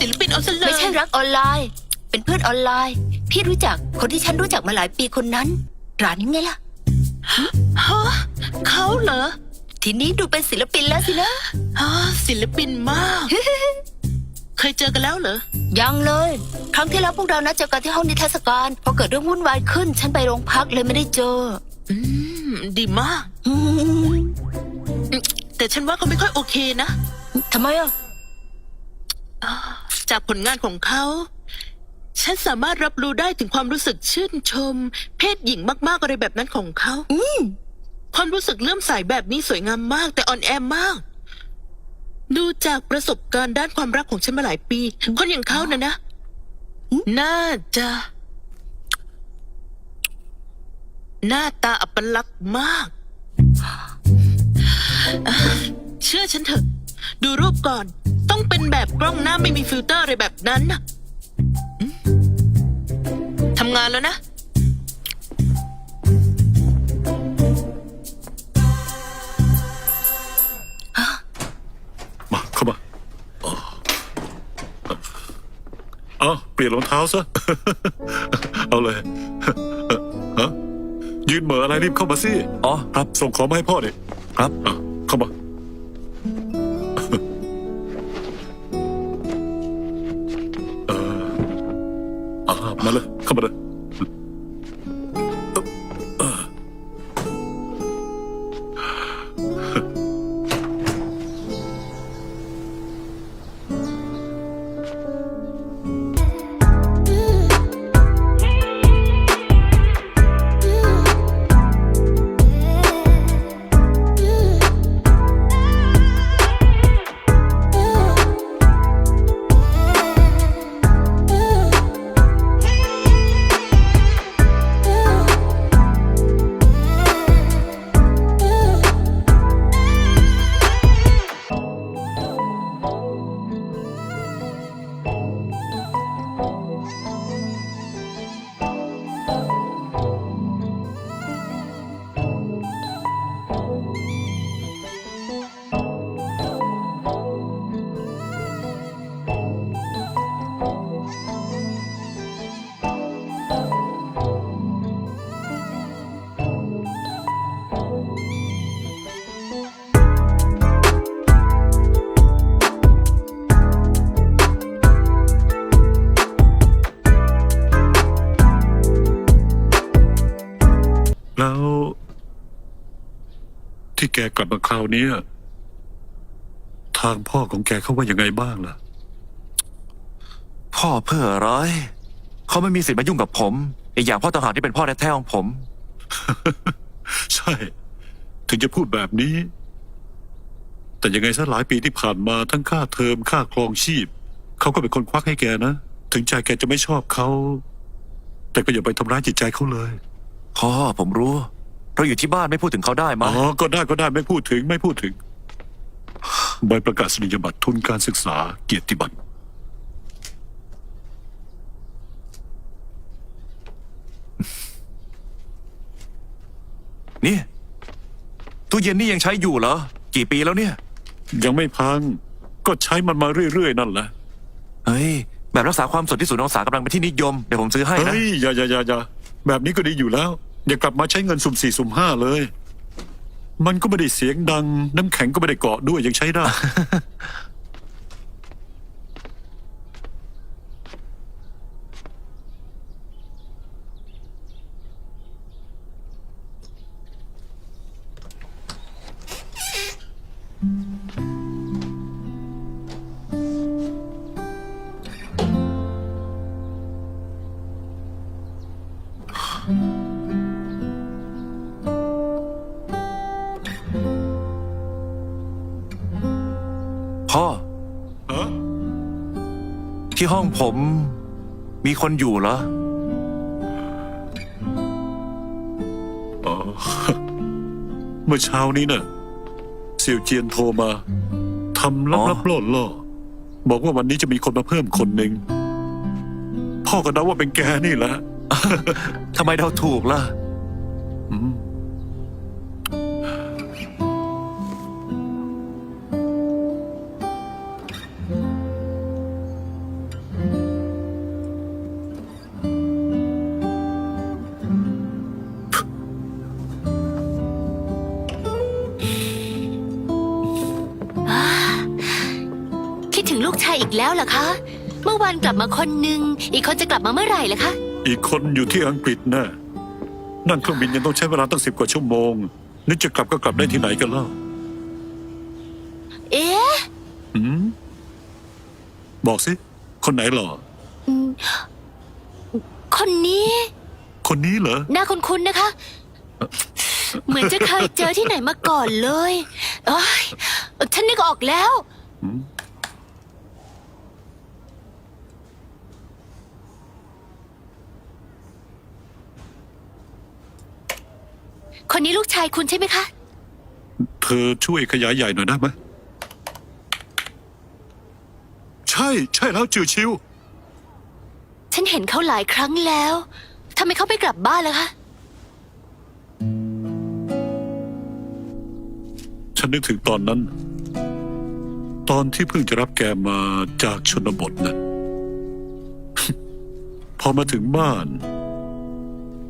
ศิลปินเอาซะเลยไม่ใช่รักออนไลน์ เป็นเพื่อนออนไลน์ พี่รู้จักคนที่ฉันรู้จักมาหลายปีคนนั้นร้านนี้ไงล่ะ ฮะเขาเหรอทีนี้ดูเป็นศิลปินแล้วสินะฮะศิลปินมาก เคยเจอกันแล้วเหรอ ยังเลย ครั้งที่แล้วพวกเรานัดเจอกันที่ห้องนิทรรศการพอเกิดเรื่องวุ่นวายขึ้น ฉันไปโรงพักเลยไม่ได้เจออืม ดีมาก อืมแต่ฉันว่าเขาไม่ค่อยโอเคนะ ทำไมอะอ่า จากผลงานของเขา ฉันสามารถรับรู้ได้ถึงความรู้สึกชื่นชม เพศหญิงมากๆอะไรแบบนั้นของเขา อืมความรู้สึกเลื่อมใสแบบนี้สวยงามมาก แต่อ่อนแอมาก ดูจากประสบการณ์ด้านความรักของฉันมาหลายปี คนอย่างเขานะนะ น่าจะ หน้าตาอัปลักษณ์มากอะเชื่อฉันเถอะ ดูรูปก่อน ต้องเป็นแบบกล้องหน้าไม่มีฟิลเตอร์อะไรแบบนั้นนะอืมทำงานแล้วนะ มาเข้ามาอ๋อเอาเปลี่ยนรองเท้าซะ เอาเลยฮะยืนเหม่ออะไรรีบเข้ามาสิอ๋อครับส่งของมาให้พ่อดิครับอะเข้ามา ม ราวเนี้ยทางพ่อของแกเขาว่ายังไงบ้างล่ะ พ่อเพื่ออะไรเขาไม่มีสิทธิ์มายุ่งกับผมอีกอย่างพ่อต่างหากที่เป็นพ่อแท้ๆของผม ใช่ ถึงจะพูดแบบนี้ แต่ยังไงซะหลายปีที่ผ่านมาทั้งค่าเทอมค่าครองชีพ เขาก็เป็นคนควักให้แกนะ ถึงใจแกจะไม่ชอบเขา แต่ก็อย่าไปทำร้ายจิตใจเขาเลย พ่อผมรู้ เราอยู่ที่บ้านไม่พูดถึงเขาได้ไหมอ๋อ ก็ได้ก็ได้ไม่พูดถึงไม่พูดถึง ใบประกาศนียบัตรทุนการศึกษาเกียรติบัตร นี่ตู้เย็นนี่ยังใช้อยู่เหรอ กี่ปีแล้วเนี่ย ยังไม่พัง ก็ใช้มันมาเรื่อย ๆ นั่นแหละ เฮ้ย แบบรักษาความสดที่ศูนย์องศากำลังเป็นที่นิยม เดี๋ยวผมซื้อให้นะ เฮ้ยอย่าอย่าอย่าอย่าแบบนี้ก็ดีอยู่แล้ว อย่ากลับมาใช้เงินสุ่มสี่สุ่มห้าเลย มันก็ไม่ได้เสียงดัง น้ำแข็งก็ไม่ได้เกาะด้วยยังใช้ได้ ที่ห้องผมมีคนอยู่เหรอ อ๋อ เมื่อเช้านี้น่ะเสี่ยวเจียนโทรมาทำลับอ๋ลัอบล่อล่อๆบอกว่าวันนี้จะมีคนมาเพิ่มคนหนึ่งพ่อก็เดาว่าเป็นแกนี่แหละ ทำไมเราถูกล่ะ อีกแล้วเหรอคะ เมื่อวานกลับมาคนหนึ่งอีกคนจะกลับมาเมื่อไหร่ล่ะคะ อีกคนอยู่ที่อังกฤษนะนั่นเครื่องบินยังต้องใช้เวลาตั้งสิบกว่าชั่วโมง นึกจะกลับก็กลับได้ที่ไหนกันเล่าเอ๊ะหืมบอกสิ คนไหนหรอ อืมคนนี้ คนนี้เหรอ หน้าคุ้นๆนะคะ เหมือนจะเคยเจอที่ไหนมาก่อนเลยเอ้ยฉันนึกออกแล้วหืม คนนี้ลูกชายคุณใช่ไหมคะ เธอช่วยขยายใหญ่หน่อยได้ไหมใช่ใช่แล้วจือชิว ฉันเห็นเขาหลายครั้งแล้วทำไมเขาไม่กลับบ้านล่ะคะ ฉันนึกถึงตอนนั้น ตอนที่เพิ่งจะรับแกมาจากชนบทนะ พอมาถึงบ้าน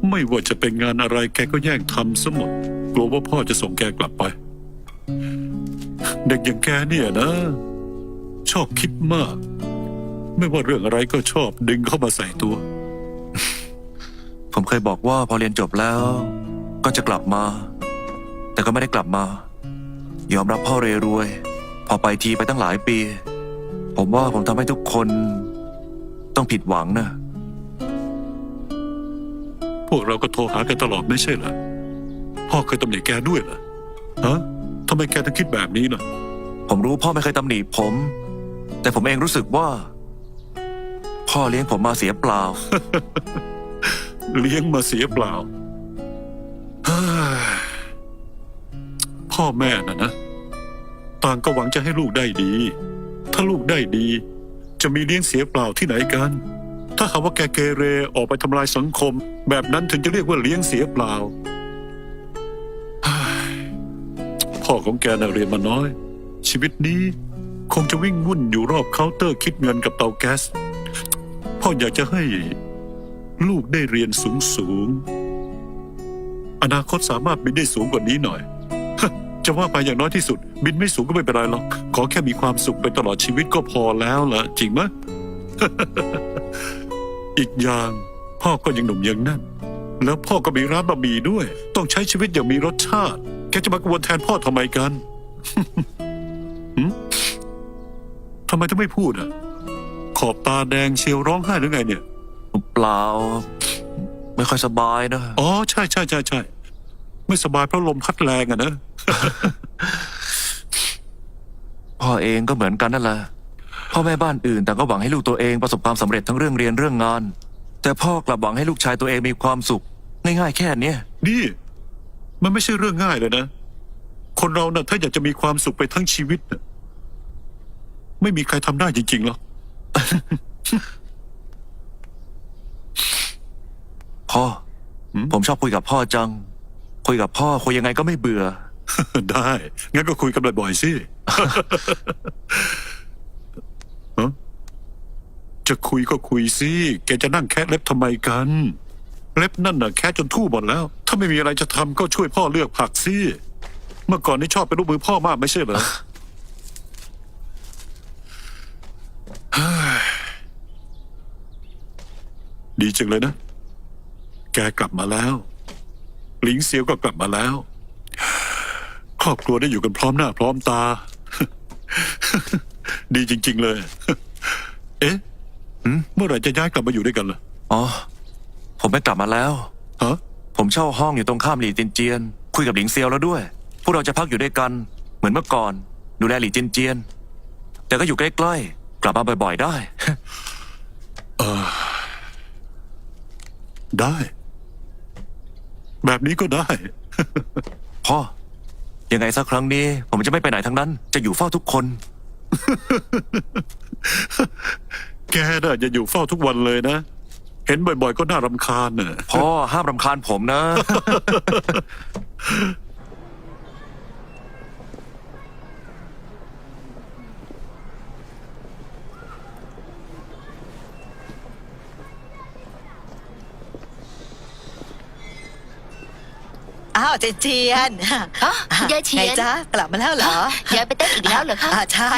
ไม่ว่าจะเป็นงานอะไรแกก็แย่งทำซะหมด กลัวว่าพ่อจะส่งแกกลับไป เด็กอย่างแกเนี่ยนะ ชอบคิดมาก ไม่ว่าเรื่องอะไรก็ชอบดึงเข้ามาใส่ตัว ผมเคยบอกว่าพอเรียนจบแล้ว ก็จะกลับมา แต่ก็ไม่ได้กลับมา ยอมรับพ่อเรรวย พอไปทีไปตั้งหลายปี ผมว่าผมทำให้ทุกคน ต้องผิดหวังนะ พวกเราก็โทรหากันตลอดไม่ใช่เหรอพ่อเคยตำหนิแกด้วยเหรอฮะทำไมแกถึงคิดแบบนี้น่ะผมรู้พ่อไม่เคยตำหนิผม แต่ผมเองรู้สึกว่า พ่อเลี้ยงผมมาเสียเปล่า เลี้ยงมาเสียเปล่าเฮ้ยพ่อแม่น่ะนะต่างก็หวังจะให้ลูกได้ดี ถ้าลูกได้ดี จะมีเลี้ยงเสียเปล่าที่ไหนกัน ถ้าหากว่าแกเกเรออกไปทำลายสังคม แบบนั้นถึงจะเรียกว่าเลี้ยงเสียเปล่า พ่อของแกน่ะเรียนมาน้อย ชีวิตนี้คงจะวิ่งวุ่นอยู่รอบเคาน์เตอร์คิดเงินกับเตาแก๊ส พ่ออยากจะให้ลูกได้เรียนสูงสูงๆอนาคตสามารถบินได้สูงกว่านี้หน่อย จะว่าไปอย่างน้อยที่สุด บินไม่สูงก็ไม่เป็นไรหรอก ขอแค่มีความสุขไปตลอดชีวิตก็พอแล้วล่ะ จริงไหม อีกอย่าง พ่อก็ยังหนุ่มยังแนั่น แล้วพ่อก็มีร้านบะหมี่ด้วย ต้องใช้ชีวิตอย่างมีรสชาติ แกจะมากวนแทนพ่อทำไมกันหืมทำไมถึงไม่พูดอะ ขอบตาแดงเชียวร้องไห้หรือไงเนี่ย เปล่า ไม่ค่อยสบายนะ อ๋อใช่ใช่ใช่ใช่ไม่สบายเพราะลมพัดแรงอะนะ พ่อเองก็เหมือนกันนั่นแหละ พ่อแม่บ้านอื่นแต่างก็หวังให้ลูกตัวเองประสบความสำเร็จทั้งเรื่องเรียนเรื่องงาน แต่พ่อกลับหวังให้ลูกชายตัวเองมีความสุข ง่ายๆแค่เนี้ยนี่ มันไม่ใช่เรื่องง่ายเลยนะ คนเราน่ะถ้าอยากจะมีความสุขไปทั้งชีวิตน่ะไม่มีใครทำได้จริงๆหรอก พ่อหืมผมชอบคุยกับพ่อจัง คุยกับพ่อคุยยังไงก็ไม่เบื่อ ได้ งั้นก็คุยกันบ่อยๆสิฮะ จะคุยก็คุยสิ แกจะนั่งแคะเล็บทำไมกัน เล็บนั่นน่ะแคะจนทู่หมดแล้ว ถ้าไม่มีอะไรจะทำก็ช่วยพ่อเลือกผักสิ เมื่อก่อนนี่ชอบเป็นลูกมือพ่อมากไม่ใช่เหรอ ดีจังเลยนะ แกกลับมาแล้ว หลิงเซียวก็กลับมาแล้ว ครอบครัวได้อยู่กันพร้อมหน้าพร้อมตา ดีจริง ๆ เลย เอ๊ะ หืมเมื่อไหร่จะย้ายกลับมาอยู่ด้วยกันล่ะอ๋อ ผมไม่กลับมาแล้ว ฮะผมเช่าห้องอยู่ตรงข้ามหลี่จินเจียน คุยกับหลิงเซียวแล้วด้วย พวกเราจะพักอยู่ด้วยกัน เหมือนเมื่อก่อน ดูแลหลี่จินเจียน แต่ก็อยู่ใกล้ๆ กลับมาบ่อยๆ ได้ ได้ แบบนี้ก็ได้ พ่อ ยังไงสักครั้งนี้ ผมจะไม่ไปไหนทั้งนั้น จะอยู่เฝ้าทุกคน แกน่ะจะอยู่เฝ้าทุกวันเลยนะ เห็นบ่อยๆ ก็น่ารำคาญน่ะ พ่อห้ามรำคาญผมนะาวเจนเจียนอ๋อคุณยายเฉียน ไงจ๊ะกลับมาแล้วเหรอยายไปเต้นอีกแล้วเหรอคะอ่าใช่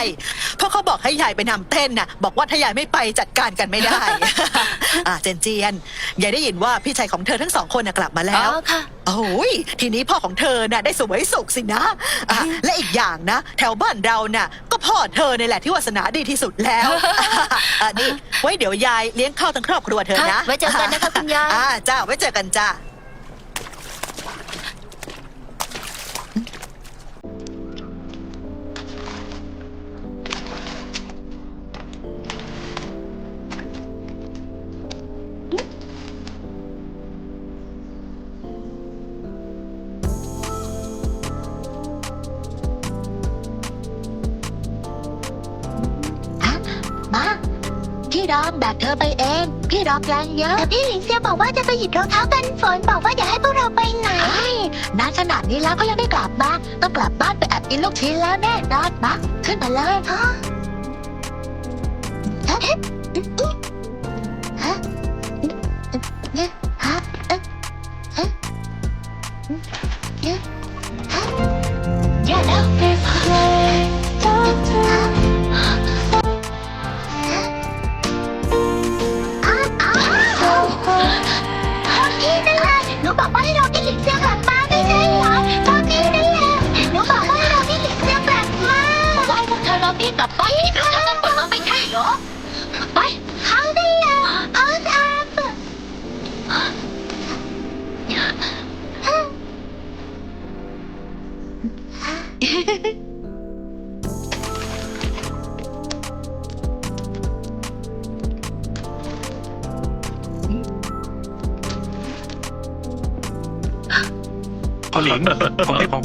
เพราะเขาบอกให้ยายไปนำเต้นน่ะ บอกว่าถ้ายายไม่ไปจัดการกันไม่ได้ อ่าเจนเจียนยายได้ยินว่าพี่ชายของเธอทั้งสองคนน่ะกลับมาอ๋แล้วอค่ะ โอ้ยทีนี้พ่อของเธอน่ะได้สวยสุขสินะอะและอีกอย่างนะ แถวบ้านเราน่ะ ก็พ่อเธอเนี่ยแหละที่วาสนาดีที่สุดแล้วอะนี่ไว้เดี๋ยวยายเลี้ยงข้าวทั้งครอบครัวเธอนะค่ะไว้เจอกันนะคะคุณยาย อ่าจ้าไว้เจอกันจ้ามา พี่ดองแบกเธอไปเอง พี่ดองแรงเยอะ แต่พี่หลิงเซียบอกว่าจะไปหยิบรองเท้ากันฝนบอกว่าอย่าให้พวกเราไปไหนนานขนาดนี้แล้วก็ยังไม่กลับมาต้องกลับบ้านไปแอบกินลูกชิ้นแล้วแน่นอนมาขึ้นมาเลยฮะ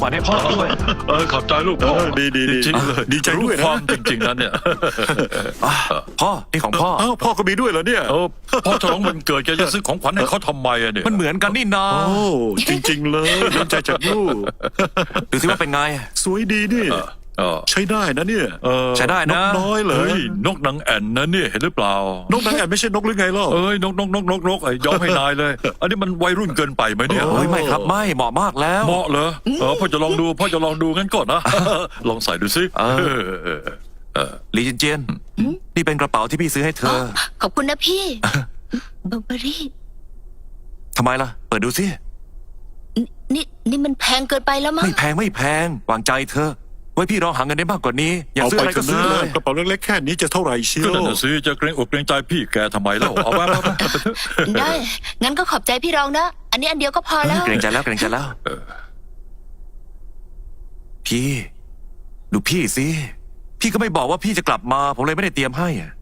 ของขวัญให้พ่อด้วย เออขอบใจลูกเอพ่ออดีดีดีจริงๆเลยดีใจด้วยรู้นะความจริงๆนั้นเนี่ยอะพ่อนี่ของพ่ออ้าวพ่อก็มีด้วยเหรอเนี่ย เออพ่อฉลองวันเกิดแกจะซื้อของขวัญให้เขาทำไมอะเนี่ยมันเหมือนกันนี่นาโอ้จริง ๆ เลยน้ำใจจากลูกดูสิว่าเป็นไง สวยดีนี่ เออเออใช้ได้นะเนี่ยเออใช้ได้นนะกน้อยเหรอเฮ้ยนกนางแอ่นนะเนี่ยเห็นหรือเปล่า นกนางแอ่นไม่ใช่นกหรือไงล่ะเอ้ยนกนกนกนกนกไอ้ยอมให้นายเลย อันนี้มันวัยรุ่นเกินไปไหมเนี่ยโอ้ยไม่ครับไม่เหมาะมากแล้ว เหมาะเหรอเออพ่อจะลองดูพ่อจะลองดูงั้นก่อนนะลองใส่ดูสิเออเออเออหลีจินเจียนนี่เป็นกระเป๋าที่พี่ซื้อให้เธอ ขอบคุณนะพี่เบอร์เบอรี่ทำไมล่ะ เปิดดูสินี่นี่มันแพงเกินไปแล้วมั้งไม่แพงไม่แพงวางใจเธอ ไว้พี่รองหาเงินได้มากกว่านี้ อยากเอาซื้อไปอะไรกัก็นซื้อนะเลยกระเป๋าเล็กๆแค่นี้จะเท่าไหร่เชียก็วนั่นน่ะสิจะเกรงอกเกรงใจพี่แกทำไมแล้วเอาไปไปไปไปเถอะได้ งั้นก็ขอบใจพี่รองนะ อันนี้อันเดียวก็พอแล้ว เกรงใจแล้วเกรงใจแล้วเออพี่ ดูพี่สิ พี่ก็ไม่บอกว่าพี่จะกลับมา ผมเลยไม่ได้เตรียมให้อะ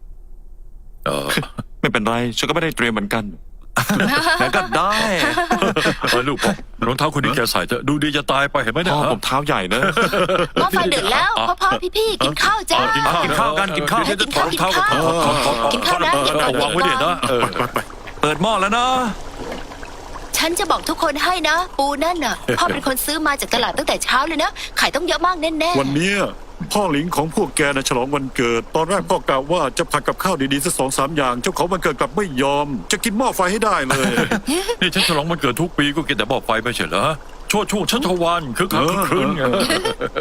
เออไม่เป็นไร ฉันก็ไม่ได้เตรียมเหมือนกัน งั้นก็ได้เออลูกพ่อรองเท้าคนนี้แกใส่เถอะดูดีจะตายไปเห็นไหมเนี่ยพ่อฮะ ผมเท้าใหญ่นะ หม้อไฟเดือดแล้วพ่อพ่อพี่พี่ๆกินข้าวจ้าเออกินข้าวกินข้าวกันกินข้าว เดี๋ยวจะถอดรองเท้ากันถอดถอดถอดถอดกินข้าวนะเออเอาวางไว้เดี๋ยวนะเออไปไปเปิดหม้อแล้วนะ ฉันจะบอกทุกคนให้นะ ปูนั่นน่ะ พ่อเป็นคนซื้อมาจากตลาดตั้งแต่เช้าเลยนะขายต้องเยอะมากแน่วันเนี้ย พ่อหลิงของพวกแกนะฉลองวันเกิด ตอนแรกพ่อกล่าวว่าจะผัดกับข้าวดีๆสักสองสามอย่าง เจ้าของวันเกิดกลับไม่ยอม จะกินหม้อไฟให้ได้เลย นี่ฉันฉลองวันเกิดทุกปีก็กินแต่บอกไฟไม่ใช่เหรอช่วงช่วงชัชวานคือคักคือครื้นไง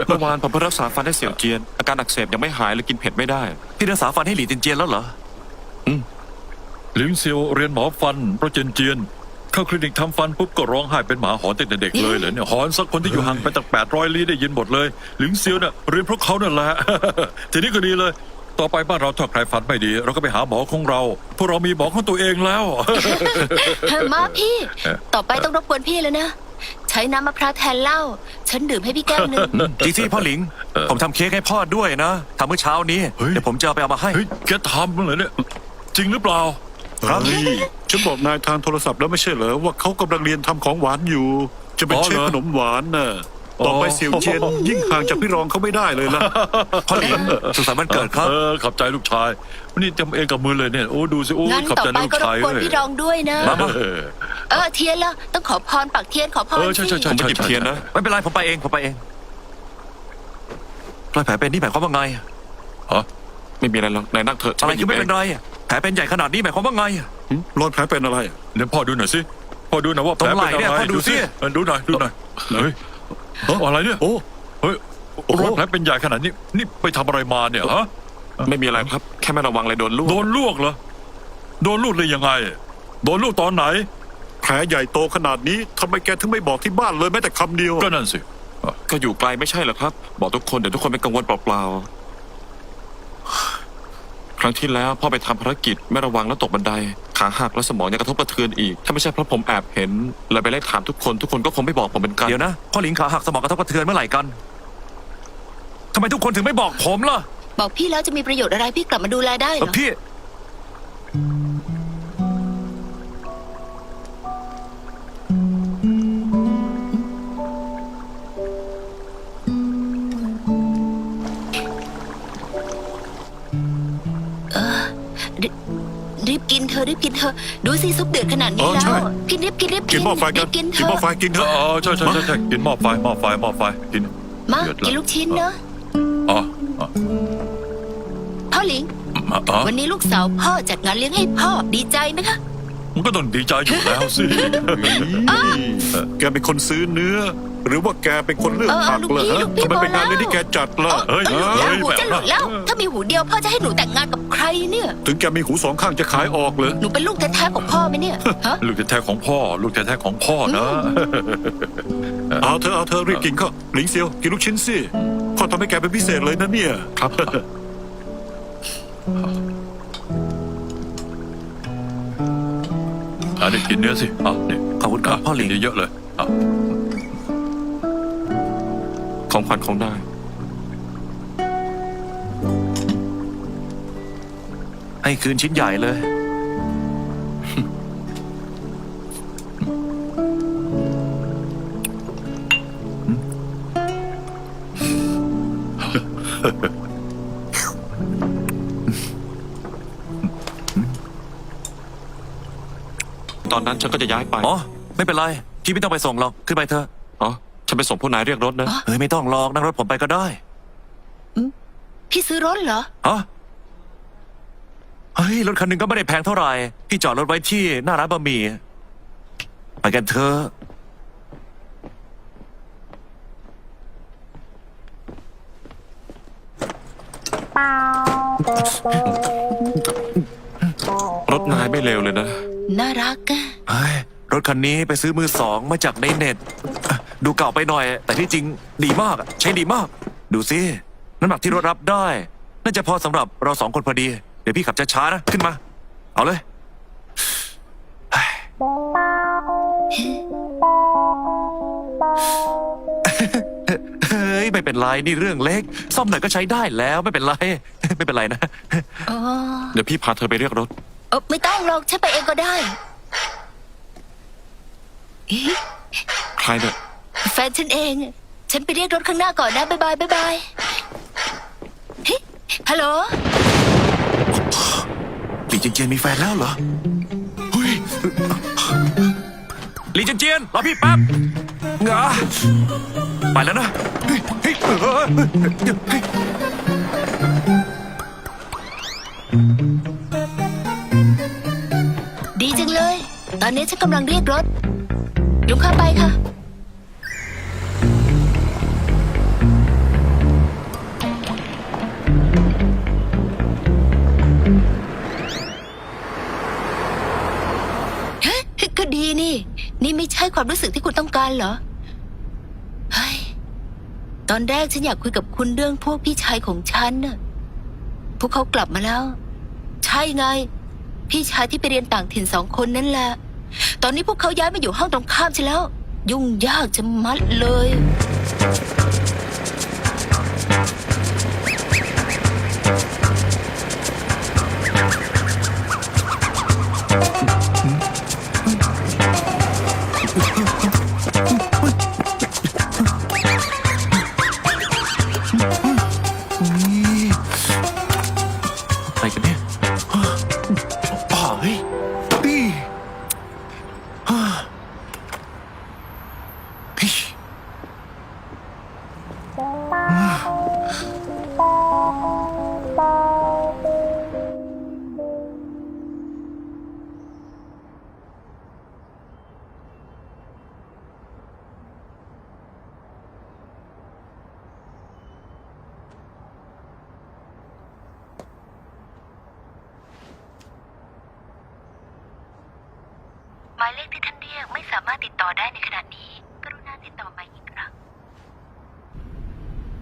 เมื่อวานผมเพิ่งรักษาฟันให้เสี่ยวเจียน อาการอักเสบยังไม่หายเลยกินเผ็ดไม่ได้พี่รักษาฟันให้หลีจินเจียนแล้วเหรอหลิงเซียวเรียนหมอฟันเพราะเจนเจียน เข้าคลินิกทำฟันปุ๊บก็ร้องไห้เป็นหมาหอนตั้งแต่เด็กเลยเหรอเนี่ยหอนสักคนที่อยู่ห่างไปตั้งแปดร้อยลี้ได้ยินหมดเลยหลิงเซียวเนี่ยเรียนเพราะเขานั่นแหละ ทีนี้ก็ดีเลย ต่อไปบ้านเราถ้าใครฟันไม่ดี เราก็ไปหาหมอของเราพวกเรามีหมอของตัวเองแล้วๆเฮ้ยมาพี่เอ๊ะต่อไปต้องรบกวนพี่แล้วนะ ใช้น้ำมะพร้าวแทนเหล้า ฉันดื่มให้พี่แก้วหนึ่งจริงสิพ่อหลิง ผมทำเค้กให้พ่อด้วยนะทำเมื่อเช้านี้ เฮ้ย เดี๋ยวผมจะเอาไปเอามาให้ เฮ้ยแกทำเหรอเนี่ยจริงหรือเปล่า ครับเฮ้ยฉันบอกนายทางโทรศัพท์แล้วไม่ใช่เหรอว่าเขากำลังเรียนทำของหวานอยู่ จะเป็นอ๋อเชฟเหรอขนมหวานน่ะต่อไปอ๋อ เสี่ยวเจียนยิ่งห่างจากพี่รองเขาไม่ได้เลยล่ะ พ่อหลิงสุขสันต์วันเกิดครับ เออขอบใจลูกชายวันนี้จำเองกับมือเลยเนี่ยโอ้ดูสิโอ้งั้นขอบต่อใจไปลูกก็รบชายกวนเว้ยพี่รองด้วยนะ มามาเออ เออเทียนละต้องขอพรปักเทียนขอพรเออใช่ใช่สิใช่ ผมไปหยิบเทียนนะ ไม่เป็นไรผมไปเองผมไปเองรอยแผลเป็นนี่หมายความว่าไงฮะไม่มีอะไรหรอกนายนั่งเถอะฉัอะไรปหยิคืบอไม่เงเป็นไร แผลเป็นใหญ่ขนาดนี้หมายความว่าไง รอยแผลเป็นอะไรเดี๋ยวพ่อดูหน่อยสิพอดูหน่อยว่าแผลตรงไหล่เป็นเนี่ยอะไรพอดูสิ เออดูหน่อยดูหน่อยเฮ้ยเอ้าอะไรเนี่ยโอ้ เฮ้ยโอ้โห รอยแผลเป็นใหญ่ขนาดนี้นี่ไปทำอะไรมาเนี่ยฮะไม่มีอะไรครับ แค่ไม่ระวังเลยโดนลูกโดนลวกเหรอโดนลวกเลยยังไง โดนลวกตอนไหน แผลใหญ่โตขนาดนี้ทำไมแกถึงไม่บอกที่บ้านเลยแม้แต่คำเดียว ก็นั่นสิก็อยู่ไกลไม่ใช่เหรอครับ บอกทุกคนเดี๋ยวทุกคนเป็นกังวลเปล่าๆค รั้งที่แล้วพ่อไปทำภารกิจไม่ระวังแล้วตกบันได ขาหักแล้วสมองยังกระทบกระเทือนอีก ถ้าไม่ใช่เพราะผมแอบเห็นเลยไปไล่ถามทุกคนทุกคนก็คงไม่บอกผมเป็นกันเดี๋ยวนะพ่อหลิงขาหักสมองกระทบกระเทือนเมื่อไหร่กันทำไมทุกคนถึงไม่บอกผมล่ะบอกพี่แล้วจะมีประโยชน์อะไรพี่กลับมาดูแลได้เหเอรออพี่ บกินเธอะรีบกินเธอะ ดูสิซุปเดือดขนาดนี้เออแล้ใช่ ว กินรีบกินรีบกินหม้อไฟกัรีนบกินเถกินหม้ออะไฟกินเถเออะ อใช่ใช่ใช่ใช่กินหม้อไฟหม้อไฟหม้อไฟกินมาเดือดแล้วกินลูกชิ้นเนอะอ๋ออ๋อพ่อหลิง อ๋อวันนี้ลูกสาวพ่อจัดงานเลี้ยงให้พ่อดีใจไหมคะ มันก็ต้องดีใจอยู่แล้วสิแกเป็นคนซื้อเนื้อ หรือว่าแกเป็นคนเลือกเออผักลูกเหรอพี่ฮะลูกพี่ทำไมเป็นงานพอแล้วเลี้ยงที่แกจัดล่ะเฮ้ยหลุดเฮ้แล้วยหูแบบจะหลุดแล้วถ้า มีหูเดียวพ่อจะให้หนูแต่งงานกับใครเนี่ย ถึงแกมีหูสองข้างจะขายออกเลย หนูเป็นลูกแท้ๆของพ่อไหมเนี่ยฮะ ลูกแท้ๆของพ่อ ลูกแท้ๆของพ่อนะ เอาเธอะเอาเธอะรีบกินข้าวหลิงเซียวกินลูกชิ้นสิพ่อทำให้แกเป็นพิเศษเลยนะเนี่ย ครับ อันนี้กินเนื้อสิอะนี่ขอบคุณครับพ่อหลิง กินเยอะๆเลยอะของขวัญของนาย ให้คืนชิ้นใหญ่เลย ตอนนั้นฉันก็จะย้ายไป อ๋อ ไม่เป็นไร พี่ไม่ต้องไปส่งหรอก ขึ้นไปเถอะ อ๋อ ฉันไปส่งผู้นายเรียกรถนะ เฮ้ย ไม่ต้องหรอกนั่งรถผมไปก็ได้ พี่ซื้อรถเหรอ ฮะ เฮ้ยรถคันหนึ่งก็ไม่ได้แพงเท่าไหร่ พี่จอดรถไว้ที่หน้าร้านบะหมี่ ไปกันเถอะรถนายไม่เลวเลยนะน่ารักอะเฮ้ยรถคันนี้ไปซื้อมือสองมาจากในเน็ตอะดูเก่าไปหน่อย แต่ที่จริงดีมากอะใช้ดีมาก ดูสิ น้ำหนักที่รถรับได้ น่าจะพอสำหรับเราสองคนพอดีเดี๋ยวพี่ขับช้าๆนะ ขึ้นมา เอาเลย เฮ้ย ไม่เป็นไรนี่เรื่องเล็ก ซ่อมหน่อยก็ใช้ได้แล้วไม่เป็นไร ไม่เป็นไรนะ อ๋อเดี๋ยวพี่พาเธอไปเรียกรถ เออไม่ต้องหรอกฉันไปเองก็ได้เอ๊ะใครเนี่ย แฟนฉันเอง ฉันไปเรียกรถข้างหน้าก่อนนะ บ๊ายบายบ๊ายบายเฮ้ยฮัลโหลหลีเจยนเจียนมีแฟนแล้วเหรอเฮ้ยหลีเจยนเจียนรอพี่แป๊บงาไปแล้วนะเฮ้ยเฮ้ยเออเฮ้ยดีจังเลย ตอนนี้ฉันกำลังเรียกรถลุงเข้าไปค่ะ นี่ไม่ใช่ความรู้สึกที่คุณต้องการเหรอ เฮ้ย ตอนแรกฉันอยากคุยกับคุณเรื่องพวกพี่ชายของฉันน่ะ พวกเขากลับมาแล้ว ใช่ไง พี่ชายที่ไปเรียนต่างถิ่นสองคนนั่นแหละ ตอนนี้พวกเขาย้ายมาอยู่ห้องตรงข้ามฉันแล้ว ยุ่งยากจะมัดเลย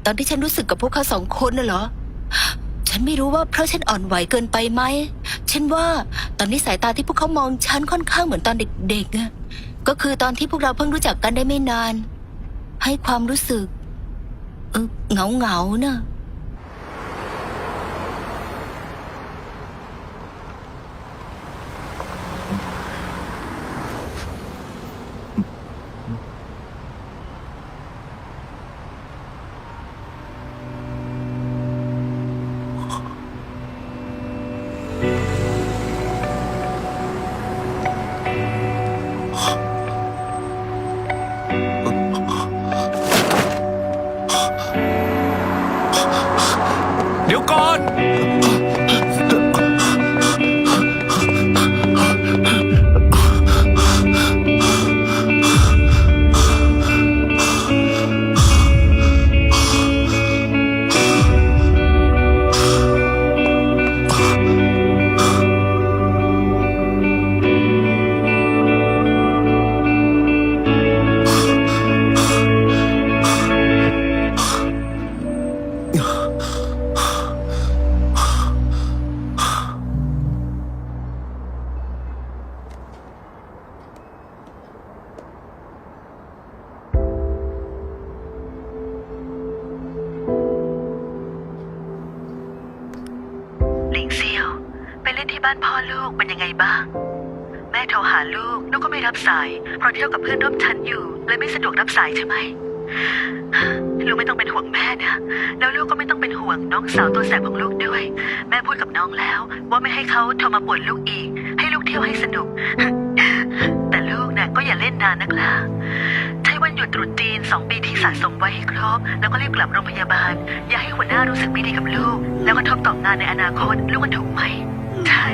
ตอนที่ฉันรู้สึกกับพวกเขาสองคนน่ะเหรอ ฉันไม่รู้ว่าเพราะฉันอ่อนไหวเกินไปไหม ฉันว่าตอนนี้สายตาที่พวกเขามองฉันค่อนข้างเหมือนตอนเด็กๆอะก็คือตอนที่พวกเราเพิ่งรู้จักกันได้ไม่นาน ให้ความรู้สึกเออเหงาเหงาๆเนอะ ว่าไม่ให้เขาโทรมาปวนลูกอีก ให้ลูกเที่ยวให้สนุก แต่ลูกนะก็อย่าเล่นนานนักล่ะใช้วันหยุดตรุษจีนสองปีที่สะสมไว้ให้ครบแล้วก็รีบกลับโรงพยาบาล อย่าให้หัวหน้ารู้สึกไม่ดีกับลูก แล้วก็ทบต่องานในอนาคตลูกว่าถูกไหมใช่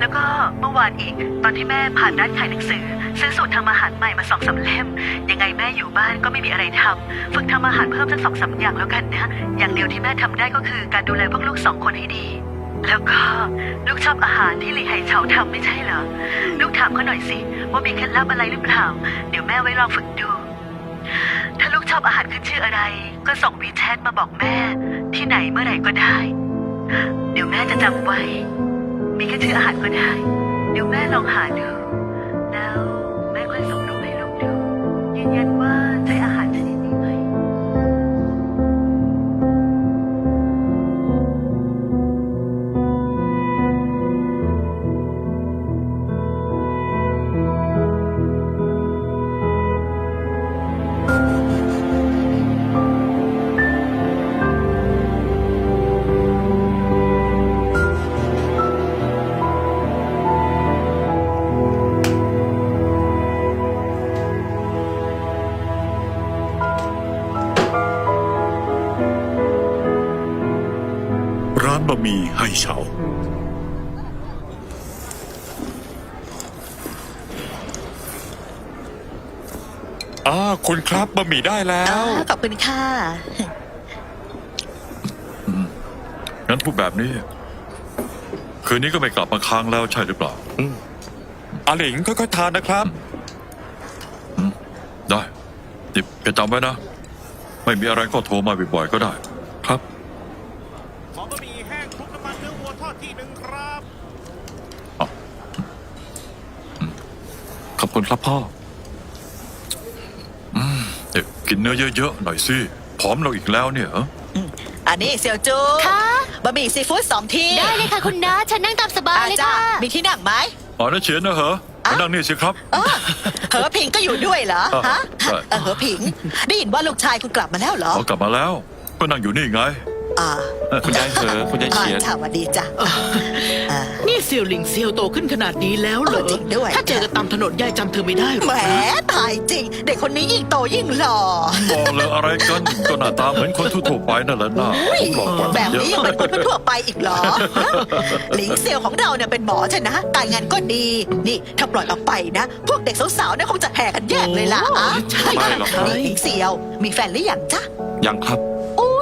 แล้วก็เมื่อวานอีก ตอนที่แม่ผ่านร้านขายหนังสือ ซื้อสูตรทำอาหารใหม่มาสองสามเล่ม ยังไงแม่อยู่บ้านก็ไม่มีอะไรทำฝึกทำอาหารเพิ่มสักสองสามอย่างแล้วกันนะ อย่างเดียวที่แม่ทำได้ก็คือการดูแลพวกลูกสองคนให้ดี แล้วก็ลูกชอบอาหารที่หลี่ไห่เฉาทำไม่ใช่เหรอ ลูกถามเขาหน่อยสิ ว่ามีเคล็ดลับอะไรหรือเปล่า เดี๋ยวแม่ไว้ลองฝึกดู ถ้าลูกชอบอาหารขึ้นชื่ออะไร ก็ส่งวีแชทมาบอกแม่ ที่ไหนเมื่อไหร่ก็ได้ เดี๋ยวแม่จะจำไว้ มีแค่ชื่ออาหารก็ได้ เดี๋ยวแม่ลองหาดู แล้ว คุณครับบะหมี่ได้แล้อ๋อว ขอบคุณค่ะ งั้นพูดแบบนี้ คืนนี้ก็ไม่กลับมาค้างแล้วใช่หรือเปล่า อาหลิงค่อยๆทานนะครับ ได้ดิบแกจำไว้นะ ไม่มีอะไรก็โทรมาบ่อยๆก็ได้ ครับ ขอบะหมี่แห้งคลุกน้ำมันเนื้อวัวทอดที่หนึ่งครับ ขอบคุณครับพ่อเด็ กกินเนื้อเยอะๆหน่อยสิผอมเราอีกแล้วเนี่ยเหรออันนี้เสี่ยวจูค่ะบะหมี่ซีฟู้ดสองที่ได้เลยค่ะคุณน้าฉันนั่งตามสบายอาเลยจ้าค่ะ มีที่นั่งไหม อ๋อนั่นเฉียนนะเหรอมานั่งนี่สิครับ เออเหอผิงก็อยู่ด้วยเหรอฮะใช่ เออเหอผิง ได้ยินว่าลูกชายคุณกลับมาแล้วเหรอเขากลับมาแล้ว ก็นั่งอยู่นี่ไง อ่าคุณยายเหอคุณยายอ่าเฉียนค่ะสวัสดีจ้ะอ่า นี่เซียวหลิงเซียวโตขึ้นขนาดนี้แล้วเหรอเออจริงด้วย ถ้าเจอกันตามถนนยายจำเธอไม่ได้หรแหอมกนะตายจริง เด็กคนนี้ยิ่งโตยิ่งหล่อ บอกเลยอะไรกันก็หน้าตาเหมือนคนทั่วๆไปนั่นแหละหน้าผมหลอกกว่าแบบเยอะนี้ยังเป็นคนทั่วๆไปอีกเหรอ หลิงเซียวของเราเนี่ยเป็นหมอใช่นะ การงานก็ดี นี่ถ้าปล่อยออกไปนะ พวกเด็กสาวๆเนี่ยคงจะแห่กันแยกเลยล่ะอะใช่ไม่หรอกครับนี่หลิงเซียว มีแฟนหรือยังจ๊ะ ยังครับโอ้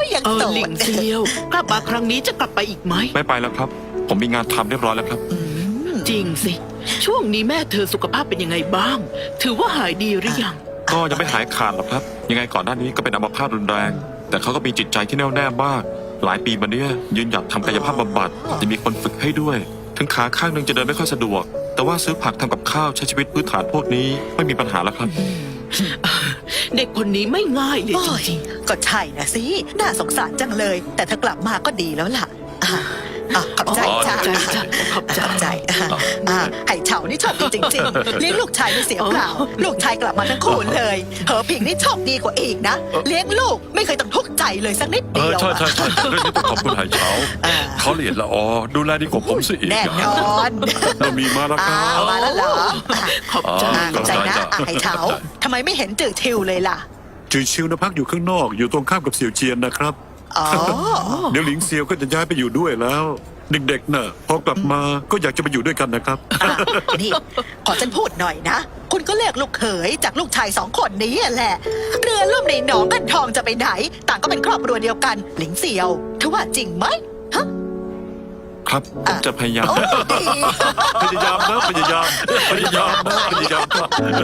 ยยังเออโสหลิดงเซียว กลับมาครั้งนี้จะกลับไปอีกไหม ไม่ไปแล้วครับ ผมมีงานทำเรียบร้อยแล้วครับอืมจริงสิ ช่วงนี้แม่เธอสุขภาพเป็นยังไงบ้าง ถือว่าหายดีหรือยัง ก็ยังไม่หายขาดหรอกครับ ยังไงก่อนหน้านี้ก็เป็นอัมพาตรุนแรง แต่เขาก็มีจิตใจที่แน่วแน่มาก หลายปีมาเนี้ยยืนหยัดทำกายภาพบำบัดจะมีคนฝึกให้ด้วย ถึงขาข้างหนึ่งจะเดินไม่ค่อยสะดวก แต่ว่าซื้อผักทำกับข้าวใช้ชีวิตพื้นฐานพวกนี้ไม่มีปัญหาแล้วครับ เด็กคนนี้ไม่ง่ายเลยจริงๆ ก็ใช่นะสิ น่าสงสารจังเลย แต่ถ้ากลับมาก็ดีแล้วล่ะอะ อะขอบใจอ๋อ จ้าใจจ้ะขอบใจ ขอบใจอะอะไอ้เฉานี่โชคดีจริงๆ เลี้ยงลูกชายไม่เสียเปล่า ลูกชายกลับมาทั้งคู่เลยเหอผิงนี่โชคดีกว่าอีกนะ เลี้ยงลูกไม่เคยต้องทุกข์ใจเลยสักนิดเอเดีอยวใช่ใช่อะใช่เรื่องนี้ต้องขอบคุณไหเฉาอ่าเขาละเอียดละออดูแลดีกว่าผมซะอีกแน่อะนอนเรามีมาแล้วคอ้ารับวมาแล้วเหรออะๆขอบใจอะขอบใจนะจ้ะอะไอ้เฉาทำไมไม่เห็นจืดชิวเลยล่ะ จือชิวนะพักอยู่ข้างนอกอยู่ตรงข้ามกับเสี่ยวเจียนนะครับ อ๋อ เดี๋ยวหลิงเซียวก็จะย้ายไปอยู่ด้วยแล้ว เด็กๆน่ะพอกลับมาก็อยากจะไปอยู่ด้วยกันนะครับ อะนี่ ขอฉันพูดหน่อยนะ คุณก็เลือกลูกเขยจากลูกชายสองคนนี้แหละ เรือล่มในหนองกันทองจะไปไหน ต่างก็เป็นครอบครัวเดียวกัน หลิงเซียวเธอว่าจริงไหมฮะครับผมจะพยายาม โอ้ดี พยายามนะพยายามพยายามนะพยายาม